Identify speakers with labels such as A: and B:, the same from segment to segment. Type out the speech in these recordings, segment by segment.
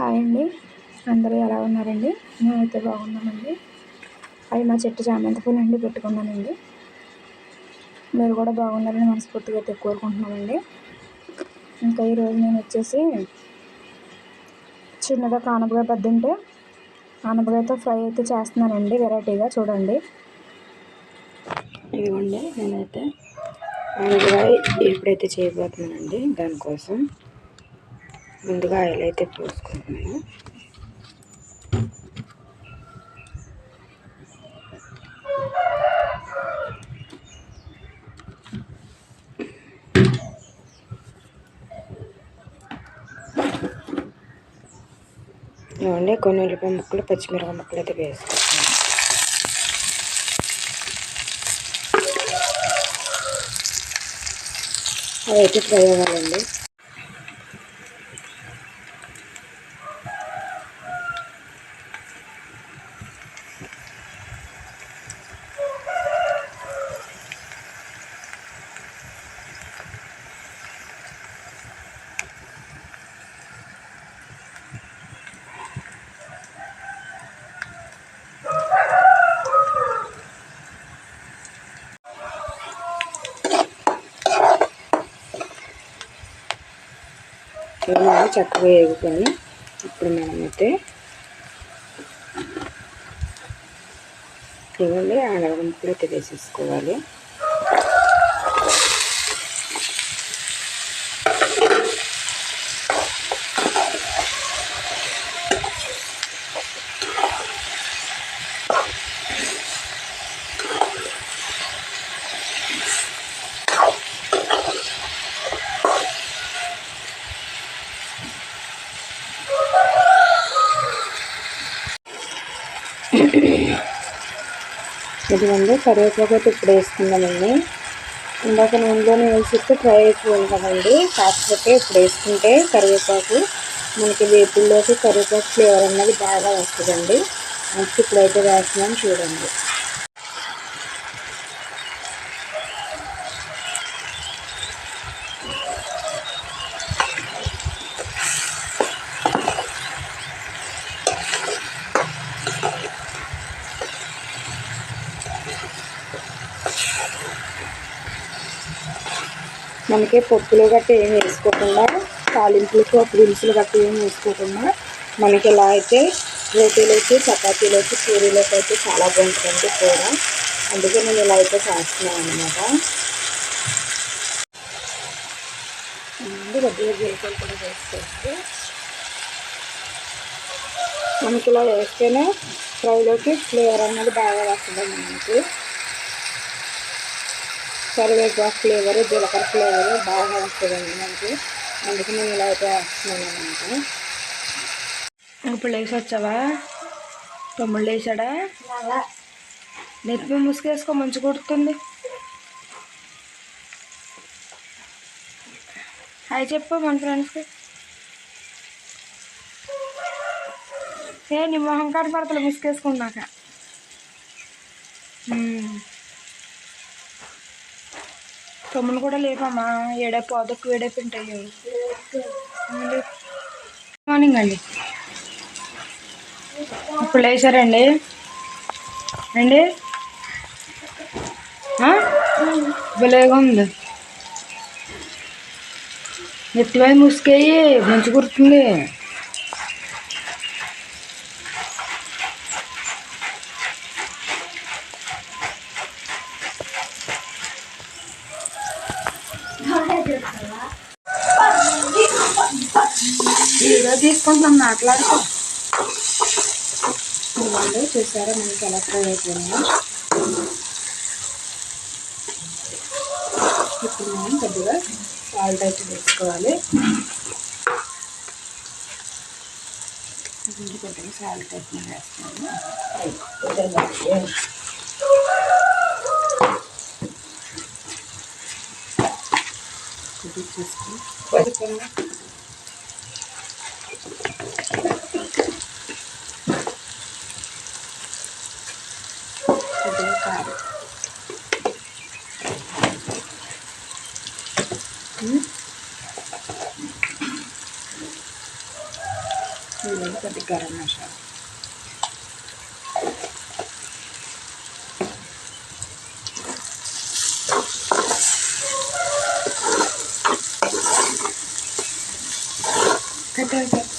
A: Hi అండి. అందరూ ఎలా ఉన్నారండి? మేమైతే బాగున్నామండి. అవి మా చెట్టు చామంతి పూలు అండి పెట్టుకున్నానండి. మీరు కూడా బాగున్నారని మనస్ఫూర్తిగా అయితే కోరుకుంటున్నామండి. ఇంకా ఈరోజు నేను వచ్చేసి చిన్నగా కానపకాయ పద్దుంటే కానపకాయతో ఫ్రై అయితే చేస్తున్నానండి వెరైటీగా చూడండి.
B: ఇదిగోండి నేనైతే ఆనపకాయ ఎప్పుడైతే చేయబోతున్నానండి దానికోసం. ముందుగా ఆయిల్ అయితే పోసుకుంటున్నాను ఇవ్వండి కొన్ని ఉల్లిపాయ ముక్కలు పచ్చిమిరపకాయ ముక్కలు అయితే వేసుకుంటున్నాను అవి అయితే ఫ్రై అవ్వాలండి. నూనె చక్కగా వేగుకొని ఇప్పుడు మనమైతే ఇవ్వండి ఆనగముక్కలు అయితే వేసేసుకోవాలి. ఇదిగోండి కరివేపాకు అయితే ఇప్పుడు వేసుకుందామండి. ఇందాక నూనెలోనే వేసిస్తే ఫ్రై అయిపోయింది కదండి. కాకపోతే ఇప్పుడు వేసుకుంటే కరివేపాకు మనకి వేపుల్లోకి కరివేపాకు ఫ్లేవర్ అన్నది బాగా వస్తుందండి. నెక్స్ట్ ఇప్పుడైతే వేస్తున్నాం చూడండి. మనకి పప్పులు గట్టి ఏం వేసుకోకుండా తాలింపులు పప్పు దినుసులు గట్టి ఏం వేసుకోకుండా మనకి ఇలా అయితే రోటీలోకి చపాతీలోకి పూరీలోకి అయితే చాలా బాగుంటుంది కూర. అందుకే నేను ఇలా అయితే చేస్తున్నాను అనమాట కొద్దిగా జీలకర్ర కూడా వేసుకోవచ్చు మనకి ఇలా వేస్తేనే ఫ్రైలోకి ఫ్లేవర్ అనేది బాగా వస్తుంది మనకి. కరివేపాకు ఫ్లేవర్ జీలకర్ర ఫ్లేవర్ బాగా వస్తుందండి మనకి. అందుకే నేను ఇలా అయితే వేస్తున్నాను అనమాట ఇప్పుడు లేచి వచ్చావా? తమ్ముళ్ళు లేచాడా? నెత్తి ముసుకేసుకో మంచి కొడుతుంది. హాయ్ చెప్పు మన ఫ్రెండ్స్కి. ఏ నీ మొహం పర్తలు ముసుకేసుకున్నాక తమ్ముడు కూడా లేవమ్మా ఏడే పోదకు వేడే ఉంటాయి మార్నింగ్ అండి. ఇప్పుడు లేచారండి. అండి? భలేగా ఉంది. నెత్తిమీద ముసుకేయి మంచి గుర్తుంది ఏదో తీసుకుంటున్నాం ఇవ్వండి చూసారా మనకి ఎలా ఫ్రై అయిపోయింది. ఇప్పుడు మనం కొద్దిగా సాల్ట్ అయితే వేసుకోవాలి. కొద్దిగా సాల్ట్ అయితే వేస్తున్నాను కొద్దిగా చూసుకొని కొద్దిగా కారం
C: ఇదిగోండి కొద్ది గరం మసాలా కట్టే ఇదిగోండి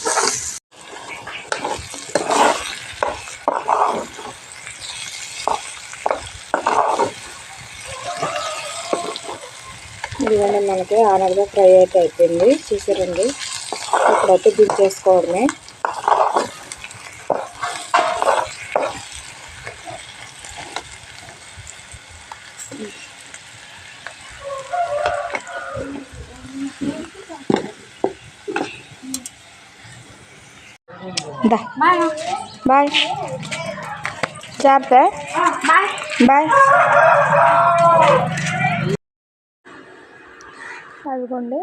C: మనకి ఆనగా ఫ్రై అయితే అయిపోయింది. చూసారండి? ఇప్పుడైతే దించేసుకోవడమే దా. బాయ్. జాగ్రత్త. బాయ్.
B: అదిగోండి.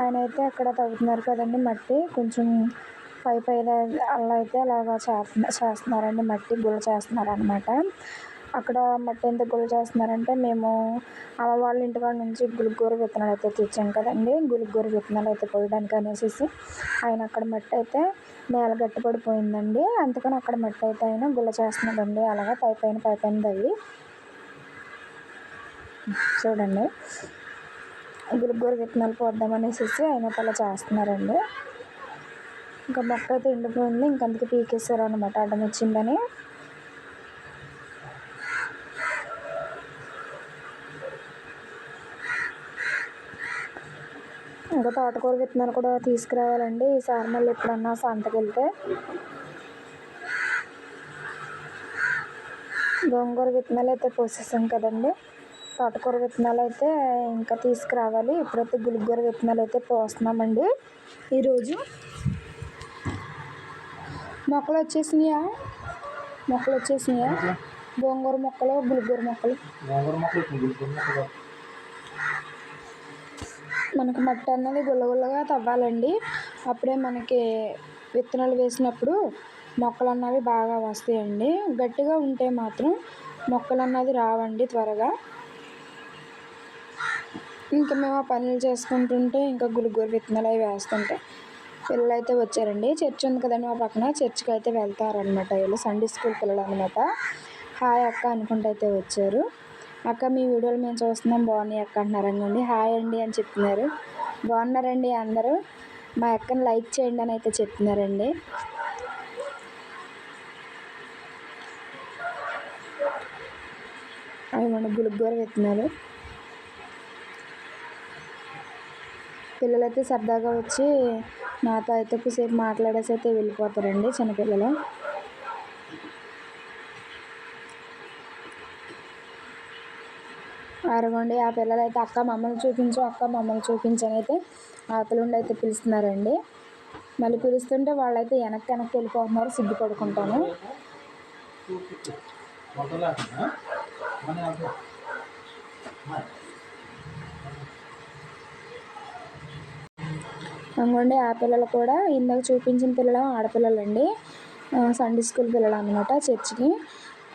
B: ఆయన అయితే అక్కడ తవ్వుతున్నారు కదండి మట్టి. కొంచెం పై పైన అలా అయితే అలాగా చేస్తున్నా చేస్తున్నారండి మట్టి గుల్ల చేస్తున్నారు అనమాట అక్కడ మట్టి ఎందుకు గుల్ల చేస్తున్నారంటే మేము అమ్మ వాళ్ళ ఇంటికాడ నుంచి గులుగూర విత్తనాలు అయితే తెచ్చాం కదండి. గులుగూర విత్తనాలు అయితే పోయడానికి అనేసి ఆయన అక్కడ మట్టి అయితే నేల గట్టిపడిపోయిందండి అందుకని అక్కడ మట్టి అయితే ఆయన గుల్ల చేస్తున్నాడండి. అలాగా పై పైన పై పైన తవ్వి. చూడండి. గురుగురు విత్తనాలు పోద్దామనేసి ఆయన అలా చేస్తున్నారండి. ఇంకా మొక్క అయితే ఎండిపోయింది ఇంకందుకు అందుకే పీకేశారు అనమాట అడ్డం వచ్చిందని. ఇంకా తోటకూర విత్తనాలు కూడా తీసుకురావాలండి. ఈసారి మళ్ళీ ఎప్పుడన్నా సంతకి వెళ్తే గోంగూర విత్తనాలు అయితే పోసేసాం కదండి. తోటకూర విత్తనాలు అయితే ఇంకా తీసుకురావాలి. ఇప్పుడైతే గులుగూర విత్తనాలు అయితే పోస్తున్నామండి. ఈరోజు మొక్కలు వచ్చేసినాయా? మొక్కలు వచ్చేసినాయా? గోంగూర మొక్కలు గులుగూర మొక్కలు. మనకు మట్టి అన్నది గుల్లగుల్లగా తవ్వాలండి. అప్పుడే మనకి విత్తనాలు వేసినప్పుడు మొక్కలు అన్నవి బాగా వస్తాయండి. గట్టిగా ఉంటే మాత్రం మొక్కలు అన్నది రావండి త్వరగా. ఇంకా మేము ఆ పనులు చేసుకుంటుంటే ఇంకా గులుగూర విత్తనాలు అవి వేస్తుంటే పిల్లలు అయితే వచ్చారండి. చర్చ్ ఉంది కదండి మా పక్కన. చర్చ్కి అయితే వెళ్తారనమాట వీళ్ళు. సండే స్కూల్ పిల్లలు అనమాట హాయ్ అక్క అనుకుంటూ అయితే వచ్చారు. అక్క మీ వీడియోలు మేము చూస్తున్నాం. బాగున్నాయి అక్క అంటున్నారండి. హాయ్ అండి అని చెప్తున్నారు. బాగున్నారండి అందరూ? మా అక్కని లైక్ చేయండి అని అయితే చెప్తున్నారండి. అవి మన గులుగూర విత్తనాలు. పిల్లలైతే సరదాగా వచ్చి నాతో అయితే సేపు మాట్లాడేసి అయితే వెళ్ళిపోతారండి చిన్నపిల్లలు. అరగండి ఆ పిల్లలు అయితే అక్క మమ్మల్ని చూపించు అక్క మమ్మల్ని చూపించని అయితే ఆకలి అయితే పిలుస్తున్నారండి. మళ్ళీ పిలుస్తుంటే వాళ్ళైతే వెనక్కి వెనక్కి వెళ్ళిపోతున్నారు సిగ్గుపడుకుంటాను
D: పడుకుంటాను. మన
B: ఆ పిల్లలు కూడా ఇందాక చూపించిన పిల్లలు ఆడపిల్లలండి. సండే స్కూల్ పిల్లలు అనమాట చర్చికి.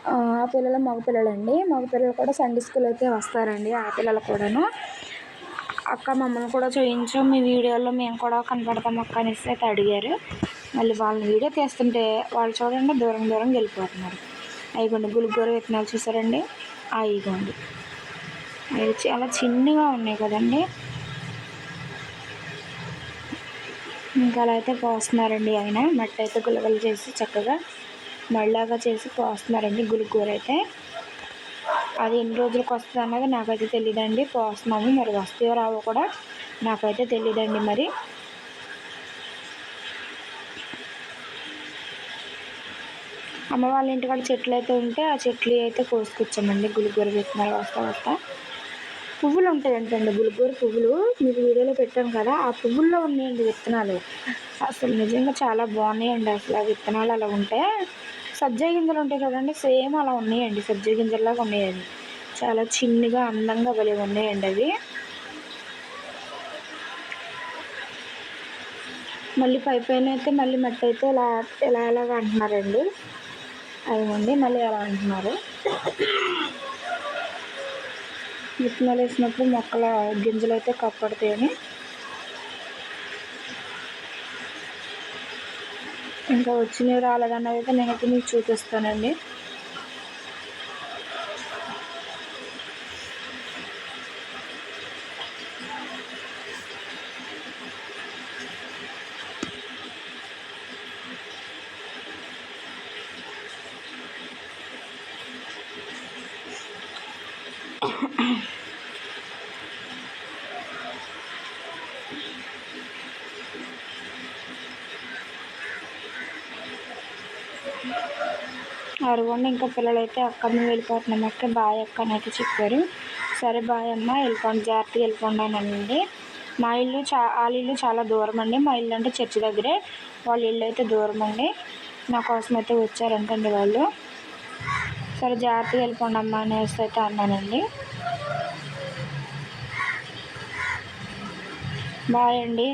B: ఆ పిల్లలు మగ పిల్లలండి మగ పిల్లలు కూడా సండే స్కూల్ అయితే వస్తారండి ఆ పిల్లలు కూడాను. అక్క మమ్మల్ని కూడా చూపించు మీ వీడియోలో మేము కూడా కనపడతాం అక్క అనేసి అయితే అడిగారు. మళ్ళీ వాళ్ళని వీడియో తీస్తుంటే వాళ్ళు చూడండి దూరం దూరం వెళ్ళిపోతున్నారు. అయిగోండి గులుగూర విత్తనాలు చూసారండి? అయిగోండి అవి చాలా చిన్నగా ఉన్నాయి కదండి. ఇంకా అలా అయితే పోస్తున్నారండి ఆయన. మట్టి అయితే గులగలు చేసి చక్కగా మళ్ళాగా చేసి పోస్తున్నారండి గులుగూర అయితే అది ఎన్ని రోజులకు వస్తుంది అన్నది నాకైతే తెలియదండి పోస్తున్నాము. మరి వస్తాయో రావో కూడా నాకైతే తెలియదండి మరి. అమ్మ వాళ్ళ ఇంటికాడ చెట్లు అయితే ఉంటే ఆ చెట్లు అయితే కోసుకొచ్చామండి గులుగూర విత్తనాలు వస్తా వస్తా. పువ్వులు ఉంటాయంటండి ఏంటండి పువ్వులు. మీకు వీడియోలో పెట్టాను కదా ఆ పువ్వుల్లో ఉన్నాయండి విత్తనాలు. అసలు నిజంగా చాలా బాగున్నాయండి అసలు ఆ విత్తనాలు అలా ఉంటే. సబ్జా గింజలు ఉంటాయి కదండి సేమ్ అలా ఉన్నాయండి సబ్జా గింజల్లాగా ఉన్నాయండి. చాలా చిన్నగా అందంగా భలే ఉన్నాయండి అవి. మళ్ళీ పై పైన అయితే మళ్ళీ మట్టి అయితే ఇలా ఇలా ఇలాగ అంటున్నారండి. అదిగోండి మళ్ళీ అలా అంటున్నారు. విత్తనాలు వేసినప్పుడు మొక్కల గింజలు అయితే కప్పడతాయని ఇంకా వచ్చినవి రాలేదన్నవి అయితే నేనైతే మీకు చూపిస్తానండి. అరగొండ ఇంకా పిల్లలైతే అక్కడిని మేము వెళ్ళిపోతున్నాం. అక్క బాయ్ అక్క అని అయితే చెప్పారు. సరే బాయ్ అమ్మ వెళ్ళిపోండి జాగ్రత్తగా వెళ్ళిపోండి మా ఇల్లు చా వాళ్ళ ఇల్లు చాలా దూరం అండి. మా ఇల్లు అంటే చర్చి దగ్గరే. వాళ్ళ ఇల్లు అయితే దూరం అండి. నా కోసం అయితే వచ్చారంటండి వాళ్ళు. సరే జాగ్రత్తగా వెళ్ళిపోండి అమ్మ అనేసి అయితే అన్నానండి. బాయ్ అండి.